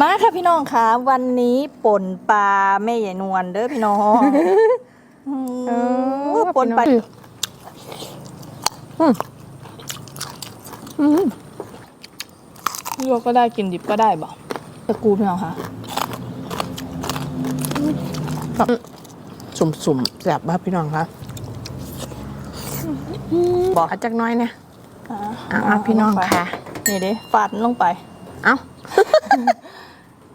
มาค่ะพี่น้องคะวันนี้ป่นปลาแม่ใหญ่นวลเด้อพี่น้องอืมป่นปลาอืมอืมลวกก็ได้กินดิบก็ได้บ่ตะกูพี่น้องคะสุ่มๆแสบบ้าพี่น้องคะบอกเอาจักหน้อยเนี่ยอ่าอะอะพี่น้องค่ะนี่เด้ฟาดลงไป เอ้า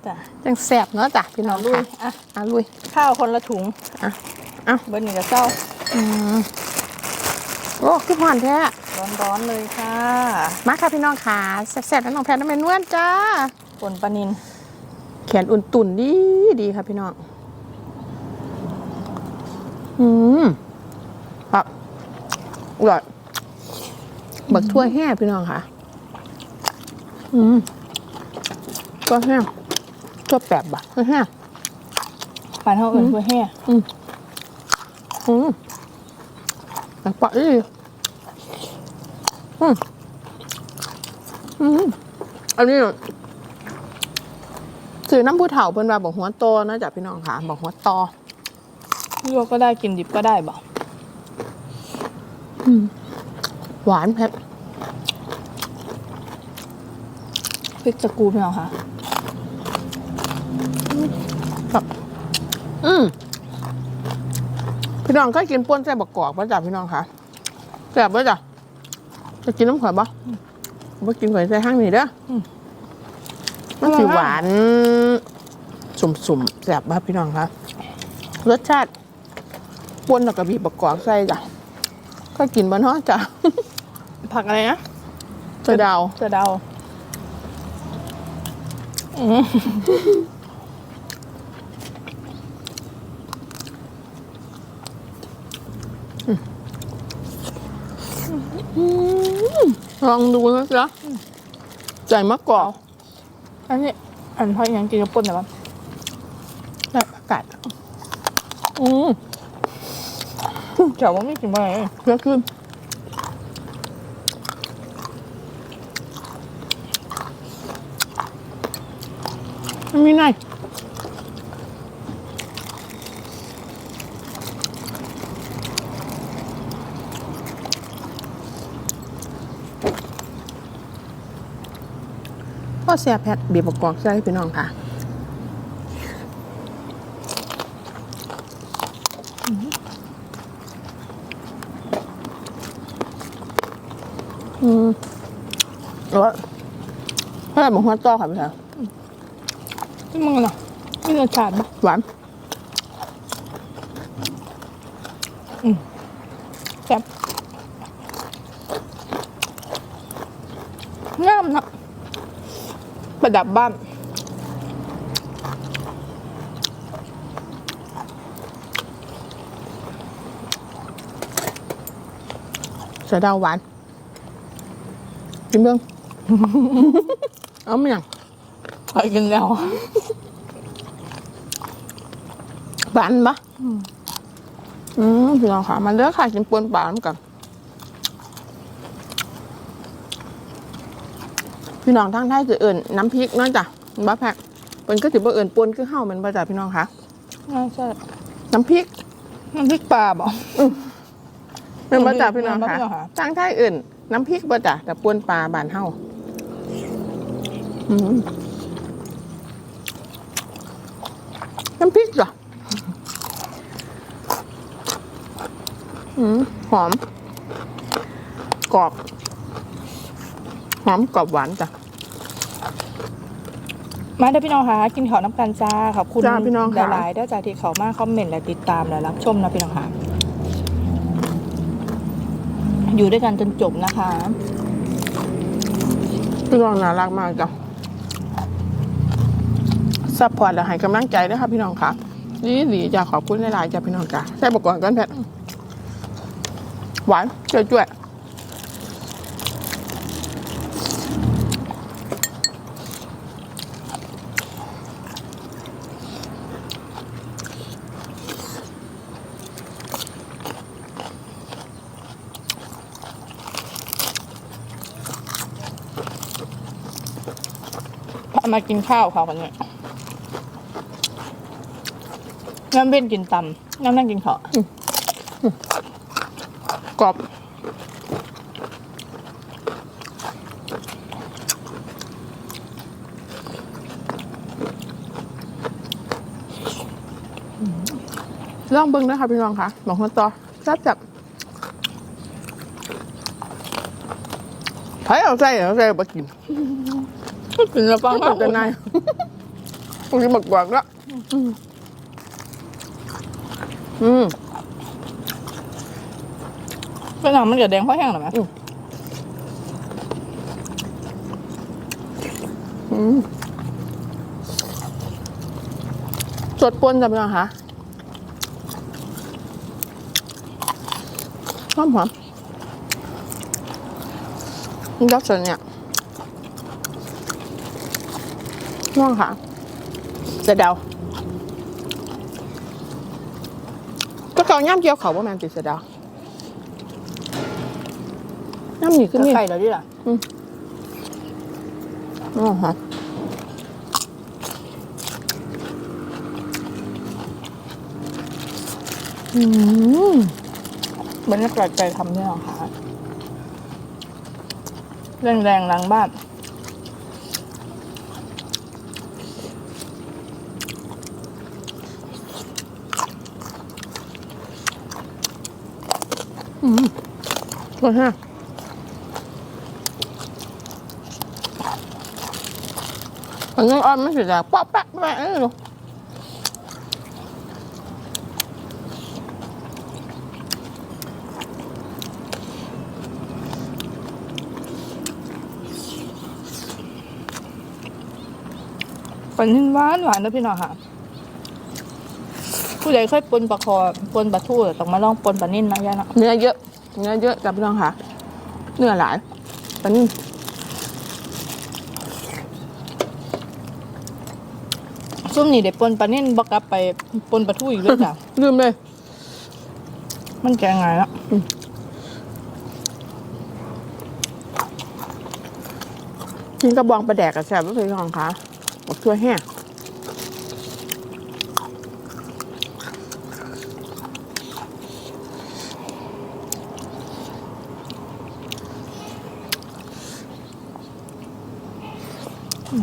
จ้ะจังแสบเนาะจ้ะพี่น้องลุยค่ะอะอะลุยข้าวคนละถุงอะเอ้าเบอร์หนึ่งกับเจ้าอืมโอ้คือผ่อนแท้ร้อนๆเลยค่ะ มาค่ะพี่น้องค่ะแสบๆแล้วน้องแพนน้ำเป็นนวลจ้าป่นปลานิน แขนอุ่นตุ่นดีดีค่ะพี่น้อง อืมครับอร่อยบักทั่วแห่พี่น้องค่ะ อืมก็แห้ง ตัวแปบบักทั่วแห้งปลาเท่าอื่นเพื่อแห่อืมแต่ปะอีอืมอืมอันนี้สื่อน้ำผู้เฒ่าเพิ่นว่าบอกหัวโตนะจ๊ะพี่น้องค่ะบอกหัวตอลวกก็ได้กินดิบก็ได้บ่หวานเผ็ดพริกตะกูพี่น้องคะ แบบอืมพี่น้องเคยกินป้วนใส่บักกอกป่ะจ๊ะพี่น้องค่ะแซ่บป่ะจ๊ะจะกินน้ำข่อยป่ะบ่กินข่อยใส่ห้างนี่เด้ออมันสิหวานสุ่มๆแซ่บป่ะพี่น้องค่ะรสชาติป้วนแล้วก็บีบบักกอกใส่จ้ะก็กินบ้านเนาะจ้ะผักอะไรนะเจะดาวเจะเดาอืม ลองดูนะจ๊ะใจมะกอกอันนี้อันพอยังกินกับป่นแต่ว่าและผักกาดอืมเจ๋วว่าไม่กินอะไรเยอะขึ้นมันมีไห พ่อเสียแพทบีบประกอบใส่พี่น้องค่ะอืมแล้วเท่าไหร่บอกหัวต่อค่ะพี่สาวที่มึงน่ะไม่รสชาติปะหวานแซ่บงามนะ ประดับบ้านเสือดาวหวานกินเบื้อง เอาเมียงไปกินแล้วหวานปะอืมพี่น้องค่ะ มาเลือกค่ะกินปนปลาแล้วกัน พี่น้องทั้งไทยจะเอิ่นน้ำพริกเนาะจ้ะบ้าแพกเป็นก็ถือว่าเอิ่นปนคือเห่าเหมือนประจ่าพี่น้องค่ะน่าใช่น้ำพริกน้ำพริกปลาบ่เป็นประจ่าพี่น้องค่ะเป็นประจ่าค่ะทั้งไทยเอิ่นน้ำพริกประจ่าแต่ปนปลาบานเห่าอืมน้ำพริกเหรออืมหอมกรอบ หอมกรอบหวานจ้ะ มาเด้อพี่น้องค่ะกินข้าวน้ำกันจ้าขอบคุณจ้าพี่น้องค่ะ หลายๆเด้อจ้าที่เขามาคอมเมนต์และติดตามและรับชมนะพี่น้องค่ะอยู่ด้วยกันจนจบนะคะ พี่น้องน่ารักมากจ้ะซัพพอร์ตและให้กำลังใจด้วยค่ะพี่น้องค่ะดีดีๆจ้ะขอบคุณหลายๆจ้ะพี่น้องจ้ะใส่บกก่อนกันแพทหวานจ่วย เอามากินข้าวเขากันเนี่ยน้ำเป็นกินตำน้ำนั่งกินข้ากรอบลองเบิ้งนะคะพี่น้องค่ะบอกคนต่อจับจับไผ่เอาใส่เอาใส่มากิน กินแล้วฟังฟังแต่นายบางทีบักบักแล้วอืมเป็นหนังมันจะแดงเพราะแห้งหรอไหมอืมสดปนจับยังคะหอมหอมนี่ยักษ์สนเนี่ย น่องค่ะเสร็จเดาก็เกาย่ำเกี่ยวเขาว่าแมนติดเสร็จเดาย่ำหนีขึ้นนี่ไข่แล้วดิล่ะอ๋อฮะอืมบรรยากาศใจทำเนี่ยหรอคะแรงแรงๆหล้างบ้าน อืมสวยฮะอันนี้อ้อมไม่เสียดายป๊อปแป๊ะแป๊ะเออลูกปนนิ่นหวานหวานนะพี่น้องค่ะ ผู้ใดเคยปนปลาคอปนปลาทูต้องมาลองปนปลานิ่นนะยายเนาะเนื้อเยอะ เนื้อเยอะจับพี่น้องค่ะ เนื้อหลายตอนนี้ซุ่มนี่เดี๋ยวปนปลานิ่นบอกกลับไปปนปลาทูอีกเลยจ้ะลืมเลย มันแกงไงละกินกระบองปลาแดกกับแซ่บพี่น้องค่ะบอกช่วยแห้ง อื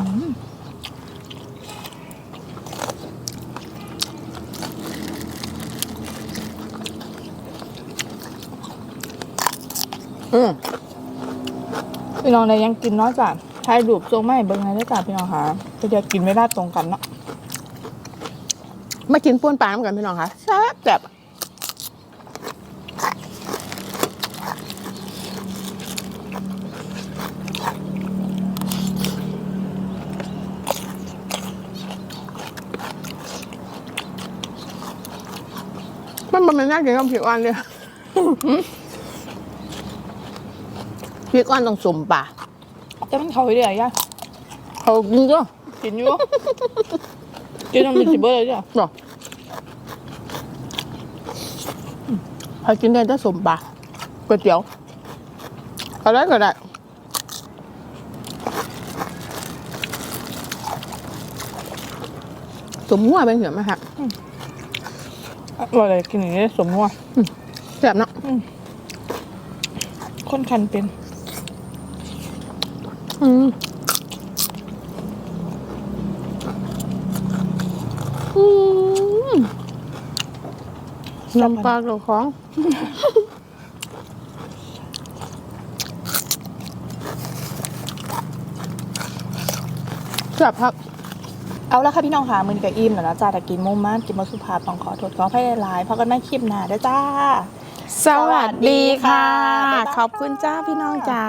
มพี่น้องเนี่ยยังกินน้อยจ้ะถ่ายรูปทรงไม่เบิ่งไงได้จ้ะพี่น้องค่ะก็จะกินไม่ได้ตรงกันเนาะมากินป้วนปลาเหมือนกันพี่น้องค่ะแซ่บแซ่บ มันมันเป็นน่ากินกับผิวอ่อนเลยพริกอ่อนต้องสมป่าจะมันเขาไปเรื่อยย่าเขากินก็กินอยู่กินน้ำมันสิเบอร์เลยจ้ะบอกใครกินได้แต่สมป่าก๋วยเตี๋ยวอะไรก็ได้สมหัวเป็นเหือไหมครับ ว่าอะไรกินอย่างนี้สมว่าแซ่บเนาะคนคันเป็น อืมอืมลำปลากกับของแซ่บครับ เอาละค่ะพี่น้องค่ะมือนี้กับอิ่มแล้วนะจ้าแต่กินมุมมากกินมาสุภาพต้องขอโทษขอให้หลายๆเพราะกันไม่คลิปหนาได้อจ้า สวัสดีค่ะบ๊ายบายขอบคุณจ้าพี่น้องจ้า